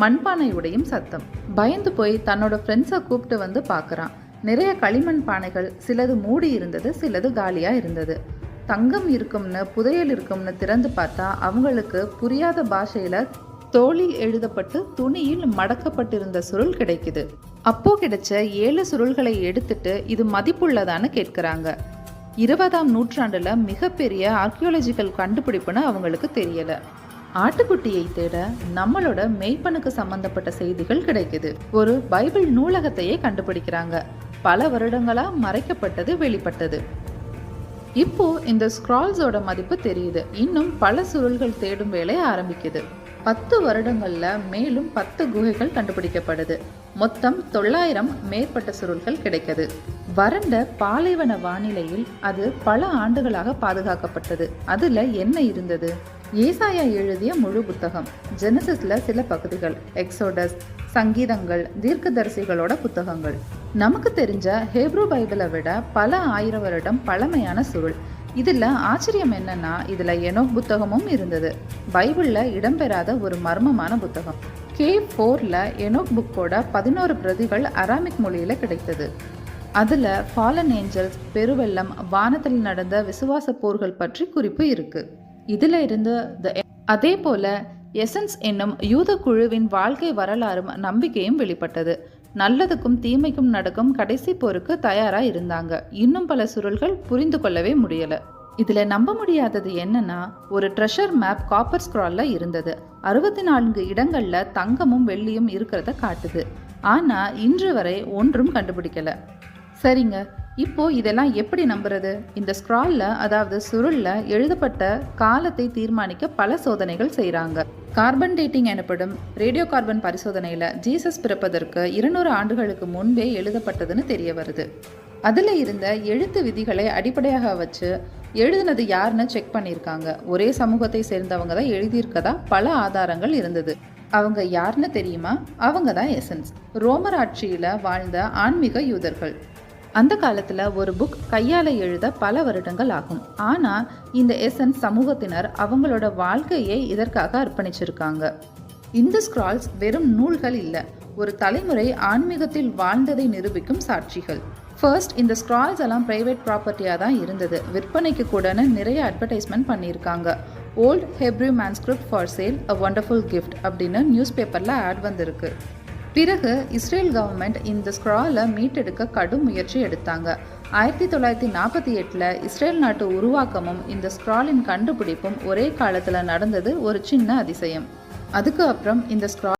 மண்பானை உடையும் சத்தம். பயந்து போய் தன்னோட ஃப்ரெண்ட்ஸை கூப்பிட்டு வந்து பார்க்குறான் நிறைய களிமண் பானைகள் சிலது மூடி இருந்தது சிலது காலியாக இருந்தது. தங்கம் இருக்கும்னு புதையல் இருக்கும்னு திறந்து பார்த்தா அவங்களுக்கு புரியாத பாஷையில் தோளில் எழுதப்பட்டு துணியில் மடக்கப்பட்டிருந்த சுருள் கிடைக்குது. அப்போ கிடைச்ச ஏழு சுருள்களை எடுத்துட்டு இது மதிப்புள்ளதான்னு கேட்குறாங்க. இருபதாம் நூற்றாண்டுல மிகப்பெரிய ஆர்கியோலஜிக்கல் கண்டுபிடிப்புன்னு அவங்களுக்கு தெரியலை. ஆட்டுக்குட்டியை தேட நம்மளோட மெய்ப்பனுக்கு சம்பந்தப்பட்ட செய்திகள் கிடைக்குது. ஒரு பைபிள் நூலகத்தையே கண்டுபிடிக்கிறாங்க. பல வருடங்களா மறைக்கப்பட்டது வெளிப்பட்டது. இப்போ இந்த ஸ்க்ரால்ஸோட மதிப்பு தெரியுது. இன்னும் பல சுருள்கள் தேடும் வேலை ஆரம்பிக்குது. பத்து வருடங்கள்ல மேலும் பத்து குகைகள் கண்டுபிடிக்கப்படுது. மொத்தம் தொள்ளாயிரம் மேற்பட்ட சுருள்கள் கிடைக்குது. வறண்ட பாலைவன வானிலையில் அது பல ஆண்டுகளாக பாதுகாக்கப்பட்டது. அதுல என்ன இருந்தது? ஏசாயா எழுதிய முழு புத்தகம் ஜெனசிஸில் சில பகுதிகள் எக்ஸோடஸ் சங்கீதங்கள் தீர்க்கதரிசிகளோட புத்தகங்கள். நமக்கு தெரிஞ்ச ஹேப்ரூ பைபிளை விட பல ஆயிரம் வருடம் பழமையான சுருள். இதில் ஆச்சரியம் என்னன்னா இதில் எனோக் புத்தகமும் இருந்தது. பைபிளில் இடம்பெறாத ஒரு மர்மமான புத்தகம். கே ஃபோரில் எனோக் புக்கோட பதினோரு பிரதிகள் அராமிக் மொழியில் கிடைத்தது. அதில் ஃபாலன் ஏஞ்சல்ஸ் பெருவெள்ளம் வானத்தில் நடந்த விசுவாச போர்கள் பற்றி குறிப்பு இருக்குது இதில் இருந்து e- அதே போல எசன்ஸ் என்னும் யூத குழுவின் வாழ்க்கை வரலாறும் நம்பிக்கையும் வெளிப்பட்டது. நல்லதுக்கும் தீமைக்கும் நடக்கும் கடைசி போருக்கு தயாரா இருந்தாங்க. இன்னும் பல சுருள்கள் புரிந்து கொள்ளவே முடியல. இதுல நம்ப முடியாதது என்னன்னா ஒரு ட்ரெஷர் மேப் காப்பர் ஸ்க்ரால்ல இருந்தது. அறுபத்தி நான்கு இடங்கள்ல தங்கமும் வெள்ளியும் இருக்கிறத காட்டுது. ஆனா இன்று வரை ஒன்றும் கண்டுபிடிக்கல. சரிங்க இப்போ இதெல்லாம் எப்படி நம்புறது? இந்த ஸ்க்ரால்ல அதாவது சுருள்ல எழுதப்பட்ட காலத்தை தீர்மானிக்க பல சோதனைகள் செய்கிறாங்க கார்பன் டேட்டிங் எனப்படும் ரேடியோ கார்பன் பரிசோதனையில் ஜீசஸ் பிறப்பதற்கு இருநூறு ஆண்டுகளுக்கு முன்பே எழுதப்பட்டதுன்னு தெரிய வருது. அதில் இருந்த எழுத்து விதிகளை அடிப்படையாக வச்சு எழுதுனது யாருன்னு செக் பண்ணியிருக்காங்க. ஒரே சமூகத்தை சேர்ந்தவங்க தான் எழுதியிருக்கதா? பல ஆதாரங்கள் இருந்தது. அவங்க யாருன்னு தெரியுமா? அவங்க தான் எசன்ஸ் ரோமர் ஆட்சியில் வாழ்ந்த ஆன்மீக யூதர்கள். அந்த காலத்தில் ஒரு புக் கையால் எழுத பல வருடங்கள் ஆகும். ஆனால் இந்த எசன் சமூகத்தினர் அவங்களோட வாழ்க்கையை இதற்காக அர்ப்பணிச்சிருக்காங்க. இந்த ஸ்க்ரால்ஸ் வெறும் நூல்கள் இல்லை ஒரு தலைமுறை ஆன்மீகத்தில் வாழ்ந்ததை நிரூபிக்கும் சாட்சிகள். ஃபர்ஸ்ட் இந்த ஸ்க்ரால்ஸ் எல்லாம் ப்ரைவேட் ப்ராப்பர்ட்டியாக தான் இருந்தது. விற்பனைக்கு கூடன்னு நிறைய அட்வர்டைஸ்மெண்ட் பண்ணியிருக்காங்க. Old Hebrew manuscript for sale a wonderful gift அப்படின்னு நியூஸ் பேப்பரில் ஆட் வந்திருக்கு. பிறகு இஸ்ரேல் கவர்மெண்ட் இந்த ஸ்க்ராலை மீட்டெடுக்க கடும் முயற்சி எடுத்தாங்க. ஆயிரத்தி தொள்ளாயிரத்தி நாற்பத்தி எட்டில் இஸ்ரேல் நாட்டு உருவாக்கமும் இந்த ஸ்க்ராலின் கண்டுபிடிப்பும் ஒரே காலத்தில் நடந்தது ஒரு சின்ன அதிசயம். அதுக்கு அப்புறம் இந்த ஸ்க்ரால்